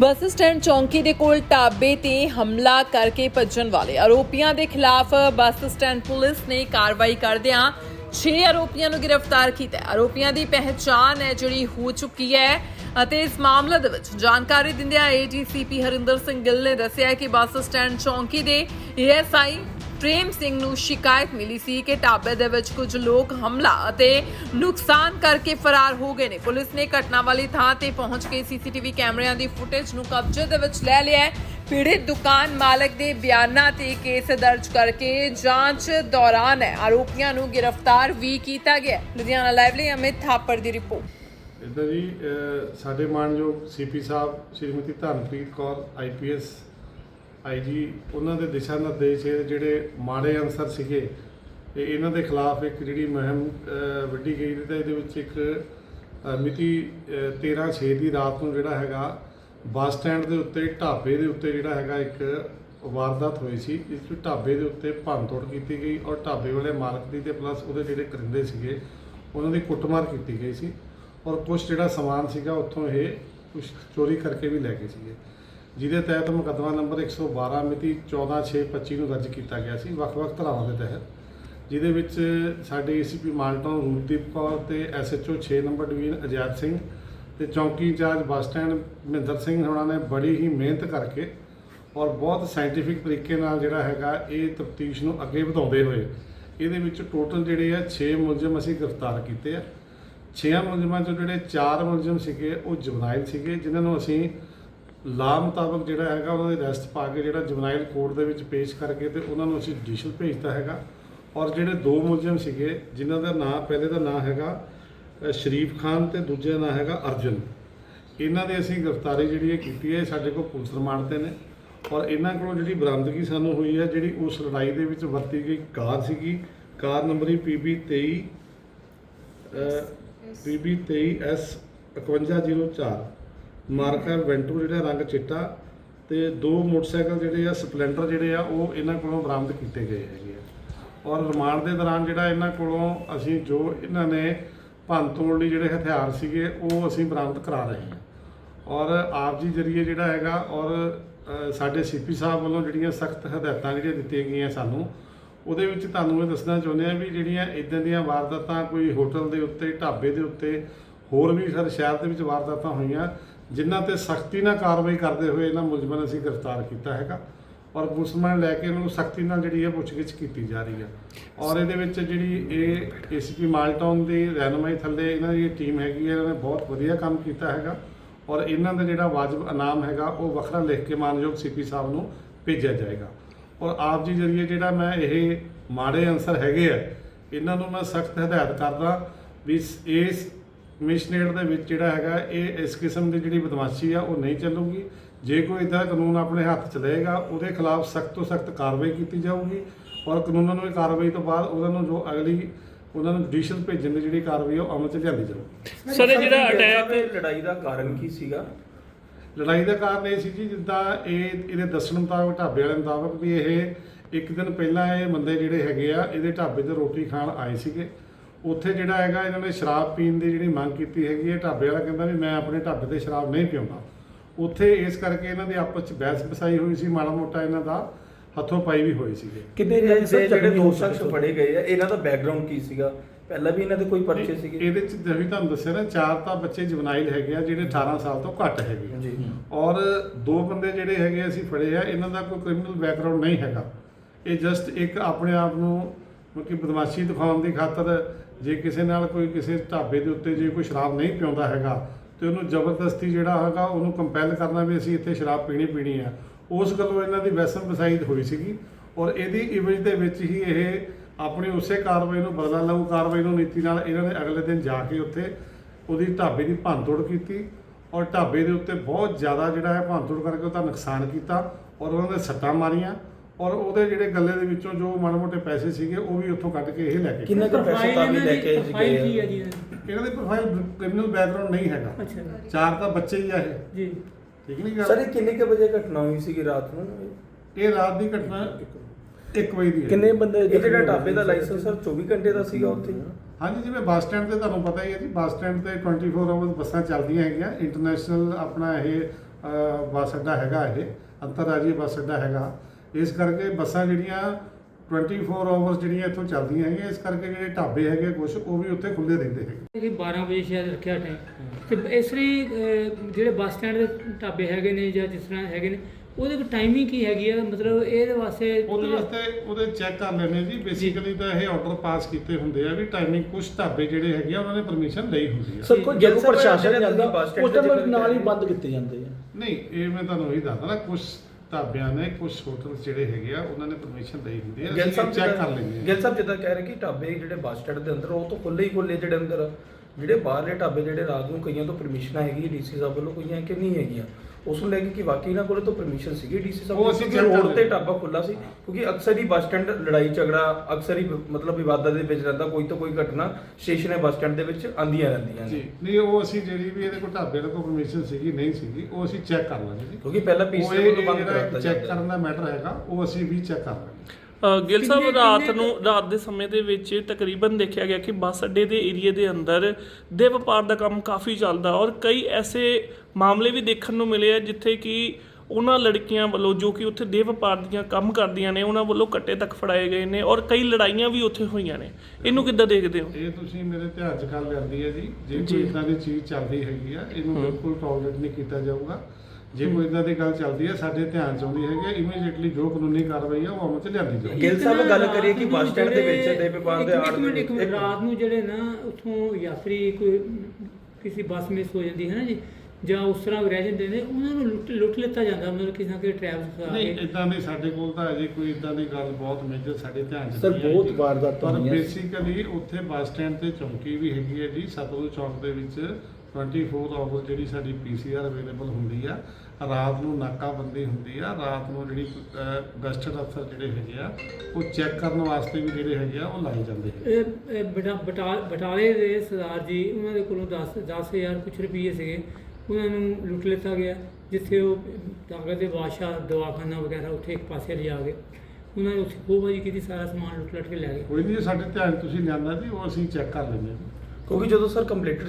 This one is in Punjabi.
ਬੱਸ ਸਟੈਂਡ ਚੌਂਕੀ ਦੇ ਕੋਲ ਢਾਬੇ ਤੇ ਹਮਲਾ ਕਰਕੇ ਭੱਜਣ ਵਾਲੇ ਆਰੋਪੀਆਂ ਦੇ ਖਿਲਾਫ ਬੱਸ ਸਟੈਂਡ ਪੁਲਿਸ ਨੇ ਕਾਰਵਾਈ ਕਰਦਿਆਂ 6 ਆਰੋਪੀਆਂ ਨੂੰ ਗ੍ਰਿਫਤਾਰ ਕੀਤਾ ਆਰੋਪੀਆਂ ਦੀ ਪਹਿਚਾਣ ਹੈ ਜਿਹੜੀ ਹੋ ਚੁੱਕੀ ਹੈ ਅਤੇ ਇਸ ਮਾਮਲੇ ਦੇ ਵਿੱਚ ਜਾਣਕਾਰੀ ਦਿੰਦਿਆਂ ਏਜੀਸੀਪੀ ਹਰਿੰਦਰ ਸਿੰਘ ਗਿੱਲ ਨੇ ਦੱਸਿਆ ਕਿ ਬੱਸ ਸਟੈਂਡ ਚੌਂਕੀ ਦੇ ਏਐਸਆਈ ਪ੍ਰੇਮ ਸਿੰਘ ਨੂੰ ਸ਼ਿਕਾਇਤ ਮਿਲੀ ਸੀ ਕਿ ਢਾਬੇ ਦੇ ਵਿੱਚ ਕੁਝ ਲੋਕ ਹਮਲਾ ਅਤੇ ਨੁਕਸਾਨ ਕਰਕੇ ਫਰਾਰ ਹੋ ਗਏ ਨੇ। ਪੁਲਿਸ ਨੇ ਘਟਨਾ ਵਾਲੀ ਥਾਂ ਤੇ ਪਹੁੰਚ ਕੇ ਸੀਸੀਟੀਵੀ ਕੈਮਰਿਆਂ ਦੀ ਫੁਟੇਜ ਨੂੰ ਕਬਜ਼ੇ ਦੇ ਵਿੱਚ ਲੈ ਲਿਆ ਹੈ। ਪੀੜਿਤ ਦੁਕਾਨ ਮਾਲਕ ਦੇ ਬਿਆਨਾਂ ਤੇ ਕੇਸ ਦਰਜ ਕਰਕੇ ਜਾਂਚ ਦੌਰਾਨ ਹੈ। ਆਰੋਪੀਆਂ ਨੂੰ ਗ੍ਰਿਫਤਾਰ ਵੀ ਕੀਤਾ ਗਿਆ ਲੁਧਿਆਣਾ ਲਾਈਵ ਲਈ ਅਮਿਤ ਥਾਪੜ ਦੀ ਰਿਪੋਰਟ। ਇੱਦਾਂ ਜੀ ਸਾਡੇ ਮਾਨਯੋਗ ਸੀਪੀ ਸਾਹਿਬ, ਸ਼੍ਰੀਮਤੀ ਧਰਮਪ੍ਰੀਤ ਕੌਰ ਆਈਪੀਐਸ ਆਈਜੀ ਉਹਨਾਂ ਦੇ ਦਿਸ਼ਾ ਨਿਰਦੇਸ਼ ਇਹ ਜਿਹੜੇ ਮਾੜੇ ਅਨਸਰ ਸੀਗੇ ਤੇ ਇਹਨਾਂ ਦੇ ਖਿਲਾਫ ਇੱਕ ਜਿਹੜੀ ਮੁਹਿੰਮ, ਅਹ ਵੱਡੀ ਗਈ ਤੇ ਇਹਦੇ ਵਿੱਚ ਇੱਕ ਮਿਤੀ 13/6 ਦੀ ਰਾਤ ਨੂੰ ਜਿਹੜਾ ਹੈਗਾ, ਬੱਸ ਸਟੈਂਡ ਦੇ ਉੱਤੇ ਢਾਬੇ ਦੇ ਉੱਤੇ ਜਿਹੜਾ ਹੈਗਾ ਇੱਕ ਵਾਰਦਾਤ ਹੋਈ ਸੀ ਜਿਸ ਵਿੱਚ ਢਾਬੇ ਦੇ ਉੱਤੇ ਭੰਨਤੋੜ ਕੀਤੀ ਗਈ ਔਰ ਢਾਬੇ ਵਾਲੇ ਮਾਲਕ ਦੀ ਤੇ ਪਲੱਸ ਉਹਦੇ ਜਿਹੜੇ ਕਰਿੰਦੇ ਸੀਗੇ, ਉਹਨਾਂ ਦੀ ਕੁੱਟਮਾਰ ਕੀਤੀ ਗਈ ਸੀ ਔਰ ਕੁਝ ਜਿਹੜਾ ਸਮਾਨ ਸੀਗਾ ਉੱਥੋਂ ਇਹ ਕੁਝ ਚੋਰੀ ਕਰਕੇ ਵੀ ਲੈ ਗਏ ਸੀਗੇ। ਜਿਹਦੇ ਤਹਿਤ ਮੁਕੱਦਮਾ ਨੰਬਰ 112 ਮਿਤੀ 14/6/25 ਨੂੰ ਦਰਜ ਕੀਤਾ ਗਿਆ ਸੀ, ਵੱਖ-ਵੱਖ ਧਾਰਾਵਾਂ ਦੇ ਤਹਿਤ, ਜਿਹਦੇ ਵਿੱਚ ਸਾਡੇ ਏਸੀਪੀ ਮਾਲਟਨ ਰੂਪਦੀਪ ਕੌਰ ਤੇ ਐਸਐਚਓ 6 ਨੰਬਰ ਡਿਵੀਜ਼ਨ ਅਜਾਇਬ ਸਿੰਘ ਤੇ ਚੌਂਕੀ incharge bus stand Mahinder Singh ਹੋਣਾ ਨੇ ਬੜੀ ਹੀ ਮਿਹਨਤ ਕਰਕੇ ਔਰ ਬਹੁਤ ਸਾਇੰਟੀਫਿਕ ਤਰੀਕੇ ਨਾਲ ਜਿਹੜਾ ਹੈਗਾ ਇਹ ਤਫਤੀਸ਼ ਨੂੰ ਅੱਗੇ ਵਧਾਉਂਦੇ ਹੋਏ, ਇਹਦੇ ਵਿੱਚ ਟੋਟਲ ਜਿਹੜੇ ਆ 6 ਮੁਲਜ਼ਮ ਅਸੀਂ ਗ੍ਰਿਫਤਾਰ ਕੀਤੇ ਆ। 6 ਮੁਲਜ਼ਮਾਂ ਚੋਂ ਜਿਹੜੇ 4 ਮੁਲਜ਼ਮ ਸੀਗੇ ਉਹ ਜੁਵਨਾਈਲ ਸੀਗੇ, ਜਿਨ੍ਹਾਂ ਨੂੰ ਅਸੀਂ ਲਾ ਮੁਤਾਬਕ ਜਿਹੜਾ ਹੈਗਾ, ਉਹਨਾਂ ਦੇ ਅਰੈਸਟ ਪਾ ਕੇ ਜਿਹੜਾ ਜੁਵਨਾਈਲ ਕੋਰਟ ਦੇ ਵਿੱਚ ਪੇਸ਼ ਕਰਕੇ ਤੇ ਉਹਨਾਂ ਨੂੰ ਅਸੀਂ ਜੁਡੀਸ਼ੀਅਲ ਭੇਜਤਾ ਹੈਗਾ। ਔਰ ਜਿਹੜੇ ਦੋ ਮੁਲਜ਼ਮ ਸੀਗੇ, ਜਿਨ੍ਹਾਂ ਦਾ ਨਾਂ, ਪਹਿਲੇ ਦਾ ਨਾਂ ਹੈਗਾ ਸ਼ਰੀਫ ਖਾਨ ਤੇ ਦੂਜੇ ਦਾ ਨਾਂ ਹੈਗਾ ਅਰਜੁਨ। ਇਹਨਾਂ ਦੇ ਅਸੀਂ ਗ੍ਰਿਫਤਾਰੀ ਜਿਹੜੀ ਹੈ ਕੀਤੀ ਹੈ ਸਾਡੇ ਕੋਲ ਪੁਲਿਸ ਰਿਮਾਂਡ ਤੇ ਨੇ। ਔਰ ਇਹਨਾਂ ਕੋਲੋਂ ਜਿਹੜੀ ਬਰਾਮਦਗੀ ਸਾਨੂੰ ਹੋਈ ਹੈ, ਜਿਹੜੀ ਉਸ ਲੜਾਈ ਦੇ ਵਿੱਚ ਵਰਤੀ ਗਈ ਕਾਰ ਸੀਗੀ, ਕਾਰ ਨੰਬਰੀ PB 23 PB 23S 5104 ਮਾਰਕਾ ਵੈਂਟੂ ਜਿਹੜਾ ਰੰਗ ਚਿੱਟਾ ਤੇ ਦੋ ਮੋਟਰਸਾਈਕਲ ਜਿਹੜੇ ਆ ਸਪਲੈਂਡਰ ਜਿਹੜੇ ਆ ਉਹ ਇਹਨਾਂ ਕੋਲੋਂ ਬਰਾਮਦ ਕੀਤੇ ਗਏ ਹੈਗੇ ਆ। ਔਰ ਰਿਮਾਂਡ ਦੇ ਦੌਰਾਨ ਜਿਹੜਾ ਇਹਨਾਂ ਕੋਲੋਂ ਅਸੀਂ ਜੋ ਇਹਨਾਂ ਨੇ ਭੰਨ ਤੋੜ ਲਈ ਜਿਹੜੇ ਹਥਿਆਰ ਸੀਗੇ ਉਹ ਅਸੀਂ ਬਰਾਮਦ ਕਰਾ ਰਹੇ ਹਾਂ। ਔਰ ਆਪ ਜੀ ਜਰੀਏ ਜਿਹੜਾ ਹੈਗਾ ਔਰ ਅ, ਸਾਡੇ ਸੀਪੀ ਸਾਹਿਬ ਵੱਲੋਂ ਜਿਹੜੀਆਂ ਸਖਤ ਹਦਾਇਤਾਂ ਜਿਹੜੀਆਂ ਦਿੱਤੀਆਂ ਗਈਆਂ ਸਾਨੂੰ ਉਹਦੇ ਵਿੱਚ ਤੁਹਾਨੂੰ ਇਹ ਦੱਸਣਾ ਚਾਹੁੰਦੇ ਆ ਵੀ ਜਿਹੜੀਆਂ ਇਦਾਂ ਦੀਆਂ ਵਾਰਦਾਤਾਂ ਕੋਈ ਹੋਟਲ ਦੇ ਉੱਤੇ ਢਾਬੇ ਦੇ ਉੱਤੇ ਹੋਰ ਵੀ ਸਰ ਸ਼ਹਿਰ ਦੇ ਵਿੱਚ ਵਾਰਦਾਤਾਂ ਹੋਈਆਂ ਜਿਨ੍ਹਾਂ ਤੇ ਸਖਤੀ ਨਾਲ ਕਾਰਵਾਈ ਕਰਦੇ ਹੋਏ ਇਹਨਾਂ ਮੁਲਜ਼ਮਾਂ ਨੂੰ ਅਸੀਂ ਗ੍ਰਿਫਤਾਰ ਕੀਤਾ ਹੈਗਾ ਔਰ ਮੁਸਲਮਾਨ ਲੈ ਕੇ ਇਹਨਾਂ ਨੂੰ ਸਖਤੀ ਨਾਲ ਜਿਹੜੀ ਹੈ ਪੁੱਛਗਿੱਛ ਕੀਤੀ ਜਾ ਰਹੀ ਹੈ। ਔਰ ਇਹਦੇ ਵਿੱਚ ਜਿਹੜੀ ਇਹ ਏਸੀਪੀ ਮਾਲਟਾਊਨ ਦੀ ਰਹਿਨਮਾਈ ਥੱਲੇ ਇਹਨਾਂ ਦੀ ਟੀਮ ਹੈਗੀ ਹੈ, ਇਹਨਾਂ ਨੇ ਬਹੁਤ ਵਧੀਆ ਕੰਮ ਕੀਤਾ ਹੈਗਾ ਔਰ ਇਹਨਾਂ ਦਾ ਜਿਹੜਾ ਵਾਜਬ ਇਨਾਮ ਹੈਗਾ, ਉਹ ਵੱਖਰਾ ਲਿਖ ਕੇ ਮਾਨਯੋਗ ਸੀਪੀ ਸਾਹਿਬ ਨੂੰ ਭੇਜਿਆ ਜਾਏਗਾ। ਔਰ ਆਪ ਜੀ ਜਰੀਏ ਜਿਹੜਾ ਮੈਂ ਇਹ ਮਾੜੇ ਅਨਸਰ ਹੈਗੇ ਆ, ਇਹਨਾਂ ਨੂੰ ਮੈਂ ਸਖਤ ਹਦਾਇਤ ਕਰਦਾ ਵੀ ਇਸ- ਇਸ ਕਮਿਸ਼ਨਰੇਟ ਦੇ ਵਿੱਚ ਜਿਹੜਾ ਹੈਗਾ ਇਹ ਇਸ ਕਿਸਮ ਦੀ ਜਿਹੜੀ ਬਦਮਾਸ਼ੀ ਆ ਉਹ ਨਹੀਂ ਚੱਲੂਗੀ। ਜੇ ਕੋਈ ਇਦਾਂ ਕਾਨੂੰਨ ਆਪਣੇ ਹੱਥ ਚ ਲਏਗਾ ਉਹਦੇ ਖਿਲਾਫ ਸਖਤ ਤੋਂ ਸਖਤ ਕਾਰਵਾਈ ਕੀਤੀ ਜਾਊਗੀ ਔਰ ਕਾਨੂੰਨਾਂ ਨੂੰ ਇਹ ਕਾਰਵਾਈ ਤੋਂ ਬਾਅਦ ਉਹਨਾਂ ਨੂੰ ਜੋ ਅਗਲੀ ਉਹਨਾਂ ਨੂੰ ਜੁਡੀਸ਼ੀਅਲ ਭੇਜਣ ਦੀ ਜਿਹੜੀ ਕਾਰਵਾਈ ਆ ਉਹ ਅਮਲ ਚ ਲਿਆਂਦੀ ਜਾਊਗੀ। ਸਰ, ਇਹ ਜਿਹੜਾ ਇਹ ਲੜਾਈ ਦਾ ਕਾਰਨ ਕੀ ਸੀਗਾ? ਲੜਾਈ ਦਾ ਕਾਰਨ ਇਹ ਸੀ ਜੀ ਜਿੱਦਾਂ ਇਹ ਇਹਦੇ ਦੱਸਣ ਮੁਤਾਬਕ ਢਾਬੇ ਵਾਲੇ ਮੁਤਾਬਕ ਵੀ ਇਹ ਇੱਕ ਦਿਨ ਪਹਿਲਾਂ ਇਹ ਬੰਦੇ ਜਿਹੜੇ ਹੈਗੇ ਆ ਇਹਦੇ ਢਾਬੇ ਤੇ ਰੋਟੀ ਖਾਣ ਆਏ ਸੀਗੇ। ਉੱਥੇ ਜਿਹੜਾ ਹੈਗਾ ਇਹਨਾਂ ਨੇ ਸ਼ਰਾਬ ਪੀਣ ਦੀ ਜਿਹੜੀ ਮੰਗ ਕੀਤੀ ਹੈਗੀ ਹੈ ਢਾਬੇ ਵਾਲਾ ਕਹਿੰਦਾ ਵੀ ਮੈਂ ਆਪਣੇ ਢਾਬੇ ਤੇ ਸ਼ਰਾਬ ਨਹੀਂ ਪੀਉਂਦਾ। ਉੱਥੇ ਇਸ ਕਰਕੇ ਇਹਨਾਂ ਦੀ ਆਪਸ ਵਿੱਚ ਬਹਿਸ ਬਸਾਈ ਹੋਈ ਸੀ ਮਾੜਾ ਮੋਟਾ ਇਹਨਾਂ ਦਾ ਹੱਥੋਂ ਪਾਈ ਵੀ ਹੋਈ ਸੀਗੇ। ਕਿੰਨੇ ਜਿਹੜੇ ਸਰ ਜਿਹੜੇ ਜ਼ਖਮੀ ਦੋ ਸ਼ਖਸ ਫੜੇ ਗਏ ਆ ਇਹਨਾਂ ਦਾ ਬੈਕਗ੍ਰਾਉਂਡ ਕੀ ਸੀਗਾ? ਪਹਿਲਾਂ ਵੀ ਇਹਨਾਂ ਦੇ ਕੋਈ ਪਰਚੇ ਸੀਗੇ? ਇਹਦੇ ਚ ਜਿਵੇਂ ਤੁਹਾਨੂੰ ਦੱਸਿਆ ਨਾ ਚਾਰ ਤਾਂ ਬੱਚੇ ਜਵਨਾਈਲ ਹੈਗੇ ਆ ਜਿਹੜੇ 18 ਸਾਲ ਤੋਂ ਘੱਟ ਹੈਗੇ ਆ। ਜੀ ਔਰ ਦੋ ਬੰਦੇ ਜਿਹੜੇ ਹੈਗੇ ਅਸੀਂ ਫੜੇ ਆ ਇਹਨਾਂ ਦਾ ਕੋਈ ਕ੍ਰਿਮੀਨਲ ਬੈਕਗ੍ਰਾਉਂਡ ਨਹੀਂ ਹੈਗਾ। ਇਹ ਜਸਟ ਇੱਕ ਆਪਣੇ ਆਪ ਨੂੰ ਮਤਲਬ ਕਿ ਬਦਮਾਸ਼ੀ ਦਿਖਾਉਣ ਦੀ ਖਾਤਰ ਜੇ ਕਿਸੇ ਨਾਲ ਕੋਈ ਕਿਸੇ ਢਾਬੇ ਦੇ ਉੱਤੇ ਜੇ ਕੋਈ ਸ਼ਰਾਬ ਨਹੀਂ ਪਿਉਂਦਾ ਹੈਗਾ ਤੇ ਉਹਨੂੰ ਜ਼ਬਰਦਸਤੀ ਜਿਹੜਾ ਹੈਗਾ ਉਹਨੂੰ ਕੰਪੈਲ ਕਰਨਾ ਵੀ ਅਸੀਂ ਇੱਥੇ ਸ਼ਰਾਬ ਪੀਣੀ ਪੀਣੀ ਆ। ਉਸ ਗੱਲੋਂ ਇਹਨਾਂ ਦੀ ਵੈਸਮ ਵਸਾਈਦ ਹੋਈ ਸੀਗੀ ਔਰ ਇਹਦੀ ਇਮੇਜ ਦੇ ਵਿੱਚ ਹੀ ਇਹ ਆਪਣੀ ਉਸੇ ਕਾਰਵਾਈ ਨੂੰ ਬਦਲਾ ਲਊ, ਕਾਰਵਾਈ ਨੂੰ ਨੀਤੀ ਨਾਲ ਇਹਨਾਂ ਨੇ ਅਗਲੇ ਦਿਨ ਜਾ ਕੇ ਉੱਥੇ ਉਹਦੀ ਢਾਬੇ ਦੀ ਭੰਨਤੋੜ ਕੀਤੀ ਔਰ ਢਾਬੇ ਦੇ ਉੱਤੇ ਬਹੁਤ ਜ਼ਿਆਦਾ ਜਿਹੜਾ ਹੈ ਭੰਨਤੋੜ ਕਰਕੇ ਉਹਦਾ ਨੁਕਸਾਨ ਕੀਤਾ ਔਰ ਉਹਨਾਂ ਦੇ ਸੱਟਾਂ ਮਾਰੀਆਂ। ਔਰ ਉਹਦੇ ਜਿਹੜੇ ਗੱਲੇ ਦੇ ਵਿੱਚੋਂ ਜੋ ਮਾੜੇ ਮੋਟੇ ਪੈਸੇ ਸੀਗੇ ਉਹ ਵੀ ਉੱਥੋਂ ਕੱਢ ਕੇ ਇਹ ਲੈ ਕੇ ਕਿੰਨਾ ਕੁ ਪੈਸੇ ਤਾਂ ਵੀ ਲੈ ਕੇ ਗਏ ਫਾਈਲ ਕੀ ਹੈ ਜੀ? ਇਹਨਾਂ ਦੇ ਪ੍ਰੋਫਾਈਲ ਕ੍ਰਿਮੀਨਲ ਬੈਕਗ੍ਰਾਉਂਡ ਨਹੀਂ ਹੈਗਾ। ਅੱਛਾ ਚਾਰ ਤਾਂ ਬੱਚੇ ਹੀ ਆ ਇਹ। ਜੀ। ਠੀਕ ਨਹੀਂ ਸਰ ਗੱਲ ਇਹ ਕਿੰਨੇ ਕੁ ਵਜੇ ਘਟਨਾ ਹੋਈ ਸੀਗੀ ਰਾਤ ਨੂੰ? ਇਹ ਰਾਤ ਦੀ ਘਟਨਾ 1 ਵਜੇ ਦੀ ਹੈ। ਕਿੰਨੇ ਬੰਦੇ ਇਹ ਜਿਹੜਾ ਢਾਬੇ ਦਾ? ਲਾਇਸੈਂਸ ਸਰ 24 ਘੰਟੇ ਦਾ ਸੀਗਾ ਉੱਥੇ। ਹਾਂਜੀ ਜਿਵੇਂ ਬੱਸ ਸਟੈਂਡ ਤੇ ਤੁਹਾਨੂੰ ਪਤਾ ਹੀ ਹੈ ਜੀ ਬੱਸ ਸਟੈਂਡ ਤੇ 24 ਆਵਰਸ ਬੱਸਾਂ ਚੱਲਦੀਆਂ ਹੈਗੀਆਂ। ਇੰਟਰਨੈਸ਼ਨਲ ਆਪਣਾ ਇਹ ਅ, ਬੱਸ ਅੱਡਾ ਹੈਗਾ ਇਹ ਅੰਤਰਰਾਜੀ ਬੱਸ ਅੱਡਾ ਹੈਗਾ। ਇਸ ਕਰਕੇ ਬੱਸਾਂ ਜਿਹੜੀਆਂ 24 ਆਵਰਸ ਜਿਹੜੀਆਂ ਇੱਥੋਂ ਚੱਲਦੀਆਂ ਹੈਗੀਆਂ ਇਸ ਕਰਕੇ ਜਿਹੜੇ ਢਾਬੇ ਹੈਗੇ ਕੁਝ ਉਹ ਵੀ ਉੱਥੇ ਖੁੱਲੇ ਰਹਿੰਦੇ ਹੈਗੇ। ਕਿ 12 ਵਜੇ ਸ਼ਾਇਦ ਰੱਖਿਆ ਟਾਈਮ ਤੇ ਇਸ ਲਈ ਅਹ, ਜਿਹੜੇ ਬੱਸ ਸਟੈਂਡ ਦੇ ਢਾਬੇ ਹੈਗੇ ਨੇ ਜਾਂ ਜਿਸ ਤਰ੍ਹਾਂ ਹੈਗੇ ਨੇ ਉਹਦੇ ਕੋਲ ਟਾਈਮਿੰਗ ਕੀ ਹੈਗੀ ਆ? ਮਤਲਬ ਇਹਦੇ ਵਾਸਤੇ ਉਹਦੇ ਵਾਸਤੇ ਉਹਦੇ ਚੈੱਕ ਕਰ ਲੈਣੇ ਜੀ। ਬੇਸਿਕਲੀ ਤਾਂ ਇਹ ਆਰਡਰ ਪਾਸ ਕੀਤੇ ਹੁੰਦੇ ਆ ਵੀ ਟਾਈਮਿੰਗ ਕੁਝ ਢਾਬੇ ਜਿਹੜੇ ਹੈਗੇ ਆ ਉਹਨਾਂ ਨੇ ਪਰਮਿਸ਼ਨ ਲਈ ਹੁੰਦੀ ਆ। ਸਰ ਕੋਈ ਜਦ ਪ੍ਰਸ਼ਾਸਨ ਜਾਂਦਾ ਉਸ ਤੇ ਟਾਈਮ ਨਾਲ ਹੀ। ਬੰਦ ਕੀਤੇ ਜਾਂਦੇ ਆ। ਨਹੀਂ ਇਹ ਮੈਂ ਤੁਹਾਨੂੰ ਇਹੀ ਦੱਸਦਾ ਨਾ ਕੁਝ ਢਾਬਿਆਂ ਨੇ ਕੁਝ ਹੋਟਲ ਜਿਹੜੇ ਹੈਗੇ ਆ ਉਹਨਾਂ ਨੇ ਪਰਮਿਸ਼ਨ ਲਈ ਹੁੰਦੀ ਆ ਗਿੱਲ ਸਾਹਿਬ ਚੈੱਕ ਕਰ ਲੈਂਦੇ ਗਿੱਲ ਆ ਸਾਹਿਬ ਜਿੱਦਾਂ ਕਹਿ ਰਹੇ ਕਿ ਢਾਬੇ ਜਿਹੜੇ ਬੱਸ ਸਟੈਂਡ ਦੇ ਅੰਦਰ ਉਹ ਤਾਂ ਖੁੱਲੇ ਹੀ ਖੁੱਲੇ ਜਿਹੜੇ ਅੰਦਰ ਜਿਹੜੇ ਬਾਹਰਲੇ ਢਾਬੇ ਜਿਹੜੇ ਰਾਤ ਨੂੰ ਕਈਆਂ ਤੋਂ ਪਰਮਿਸ਼ਨ ਹੈਗੀ ਡੀਸੀ ਸਾਹਿਬ ਵੱਲੋਂ ਕਈਆਂ ਕਿ ਨਹੀਂ ਹੈਗੀਆਂ। ਉਸ ਨੂੰ ਲੈ ਕੇ ਕਿ ਵਾਕਈ ਇਹਨਾਂ ਕੋਲੇ ਤਾਂ ਪਰਮਿਸ਼ਨ ਸੀਗੀ ਡੀਸੀ ਸਾਹਿਬ ਉਹ ਦੀ ਅਸੀਂ ਕਿਉਂਕਿ check ਕਰ ਰੋਡ ਤੇ। ਢਾਬਾ ਖੁੱਲਾ ਸੀ ਕਿਉਂਕਿ ਅਕਸਰ ਹੀ ਬੱਸ ਸਟੈਂਡ ਲੜਾਈ ਝਗੜਾ ਅਕਸਰ ਹੀ ਮਤਲਬ ਵਿਵਾਦਾਂ ਦੇ ਵਿੱਚ ਰਹਿੰਦਾ ਕੋਈ ਤਾਂ ਕੋਈ ਘਟਨਾ ਸਟੇਸ਼ਨ ਹੈ ਬੱਸ ਸਟੈਂਡ ਦੇ ਵਿੱਚ ਆਂਦੀਆਂ ਰਹਿੰਦੀਆਂ ਜੀ ਨੇ ਨਹੀਂ ਉਹ ਅਸੀਂ ਜਿਹੜੀ ਵੀ ਇਹਦੇ ਕੋਲ ਢਾਬੇ ਕੋਲ ਪਰਮਿਸ਼ਨ ਸੀਗੀ ਨਹੀਂ ਸੀਗੀ ਉਹ ਅਸੀਂ ਚੈੱਕ ਕਰ ਲਾਂਗੇ ਜੀ। ਕਿਉਂਕਿ ਪਹਿਲਾਂ ਪੀਸੀ ਵੱਲੋਂ ਬੰਦ ਜਿਹੜਾ ਕਰਾਤਾ ਚੈੱਕ ਜਾਂਦਾ। ਕਰਨ ਦਾ ਮੈਟਰ ਹੈਗਾ ਉਹ ਅਸੀਂ ਵੀ ਚੈੱਕ ਕਰ ਲਾਂਗੇ। ਗਿੱਲ ਸਾਹਿਬ ਰਾਤ ਨੂੰ ਰਾਤ ਦੇ ਸਮੇਂ ਦੇ ਵਿੱਚ ਤਕਰੀਬਨ ਦੇਖਿਆ ਗਿਆ ਕਿ ਬੱਸ ਅੱਡੇ ਦੇ ਏਰੀਏ ਦੇ ਅੰਦਰ ਦੇ ਵਪਾਰ ਦਾ ਕੰਮ ਕਾਫੀ ਚੱਲਦਾ ਔਰ ਕਈ ਐਸੇ ਮਾਮਲੇ ਵੀ ਦੇਖਣ ਨੂੰ ਮਿਲੇ ਆ ਜਿੱਥੇ ਕਿ ਉਹਨਾਂ ਲੜਕੀਆਂ ਵੱਲੋਂ ਜੋ ਕਿ ਉੱਥੇ ਦੇ ਵਪਾਰ ਦੀਆਂ ਕੰਮ ਕਰਦੀਆਂ ਨੇ ਉਹਨਾਂ ਵੱਲੋਂ ਕੱਟੇ ਤੱਕ ਫੜਾਏ ਗਏ ਨੇ ਔਰ ਕਈ ਲੜਾਈਆਂ ਵੀ ਉੱਥੇ ਹੋਈਆਂ ਨੇ। ਇਹਨੂੰ ਕਿੱਦਾਂ ਦੇਖਦੇ ਹੋ? ਇਹ ਤੁਸੀਂ ਮੇਰੇ ਧਿਆਨ 'ਚ ਗੱਲ ਲਿਆਂਦੀ ਹੈ ਜੀ। ਜੇ ਜੀ। ਕੋਈ ਇਦਾਂ ਦੀ ਚੀਜ਼ ਚੱਲਦੀ ਹੈਗੀ ਆ ਇਹਨੂੰ ਬਿਲਕੁਲ ਟੋਲਰੇਟ ਨਹੀਂ ਕੀਤਾ ਜਾਊਗਾ। ਜੇ ਕੋਈ ਇਦਾਂ ਦੀ ਗੱਲ ਚੱਲਦੀ ਹੈ ਸਾਡੇ ਧਿਆਨ 'ਚ ਆਉਂਦੀ ਹੈਗੀ ਇਮੀਡੀਏਟਲੀ ਜੋ ਕਾਨੂੰਨੀ ਕਾਰਵਾਈ ਆ ਉਹ ਅਮਲ 'ਚ ਲਿਆਂਦੀ ਜਾਊਗੀ ਗਿੱਲ ਸਾਹਿਬ ਗੱਲ ਕਰੀਏ ਕਿ ਬੱਸ ਸਟੈਂਡ ਦੇ ਵਿੱਚ ਦੇ ਵਪਾਰ ਦੇ ਆੜ ਦੇ ਵਿੱਚ- ਰਾਤ ਨੂੰ ਜਿਹੜੇ ਨਾ ਉਥੋਂ ਯਾਤਰੀ ਕੋਈ ਕਿਸੇ ਬੱਸ ਮਿਸ ਹੋ ਜਾਂਦੀ ਹੈ ਨਾ ਜੀ ਜਾਂ ਉਸ ਤਰ੍ਹਾਂ ਰਹਿ ਜਾਂਦੇ ਨੇ ਉਹਨਾਂ ਨੂੰ ਲੁੱਟ ਲੁੱਟ ਲਿੱਤਾ ਜਾਂਦਾ ਮਤਲਬ ਕਿਸੇ ਨਾ ਕਿਸੇ ਟਰੈਵਲਸ ਆ ਨਹੀਂ ਇਦਾਂ ਦੀ ਸਾਡੇ ਕੋਲ ਤਾਂ ਅਜੇ ਕੋਈ ਇਦਾਂ ਦੀ ਗੱਲ ਬਹੁਤ ਮੇਜਰ ਸਾਡੇ ਧਿਆਨ 'ਚ ਆਈ ਬਹੁਤ। ਵਾਰਦਾਤਾਂ ਪਰ। ਬੇਸਿਕਲੀ ਉੱਥੇ ਬੱਸ ਸਟੈਂਡ ਤੇ ਚੌਂਕੀ ਵੀ ਹੈਗੀ ਹੈ ਜੀ ਸਤਲੁਜ ਚੌਂਕ ਦੇ ਵਿੱਚ 24 ਆਵਰ ਜਿਹੜੀ ਸਾਡੀ ਪੀਸੀਆਰ ਅਵੇਲੇਬਲ ਹੁੰਦੀ ਆ ਰਾਤ ਨੂੰ ਨਾਕਾਬੰਦੀ ਹੁੰਦੀ ਆ ਰਾਤ ਨੂੰ ਜਿਹੜੀ ਗਸਟਡ ਅਫਸਰ ਜਿਹੜੇ ਹੈਗੇ ਆ ਉਹ ਚੈੱਕ ਕਰਨ ਵਾਸਤੇ ਵੀ ਜਿਹੜੇ ਹੈਗੇ ਆ ਉਹ ਲਾਏ ਜਾਂਦੇ ਹੈ ਇਹ ਇਹ ਬਟਾ ਬਟਾ- ਬਟਾਲੇ ਦੇ ਸਰਦਾਰ ਜੀ ਉਹਨਾਂ ਦੇ ਕੋਲੋਂ 10 10000 ਕੁਛ ਰੁਪਏ ਸੀਗੇ ਉਹਨਾਂ ਨੂੰ ਲੁੱਟ ਲਿੱਤਾ ਗਿਆ ਜਿੱਥੇ ਉਹ ਤਾਕਤ ਦੇ ਬਾਦਸ਼ਾਹ ਦਵਾਖਾਨਾ ਵਗੈਰਾ ਉੱਥੇ ਇੱਕ ਪਾਸੇ ਲਿਜਾ ਕੇ ਉਹਨਾਂ ਨੇ ਉੱਥੇ ਖੋਹਬਾਜੀ ਕੀਤੀ ਸਾਰਾ ਸਮਾਨ ਲੁੱਟ ਲੁੱਟ ਕੇ ਲੈ ਗਏ। ਕੋਈ ਨਹੀਂ ਸਾਡੇ ਧਿਆਨ 'ਚ ਤੁਸੀਂ ਲਿਆਂਦਾ ਜੀ ਉਹ ਅਸੀਂ ਚੈੱਕ ਕਰ ਲੈਂਦੇ ਹਾਂ। ਕਿਉਂਕਿ ਜਦੋਂ ਸਰ ਕੰਪਲੀਟਡ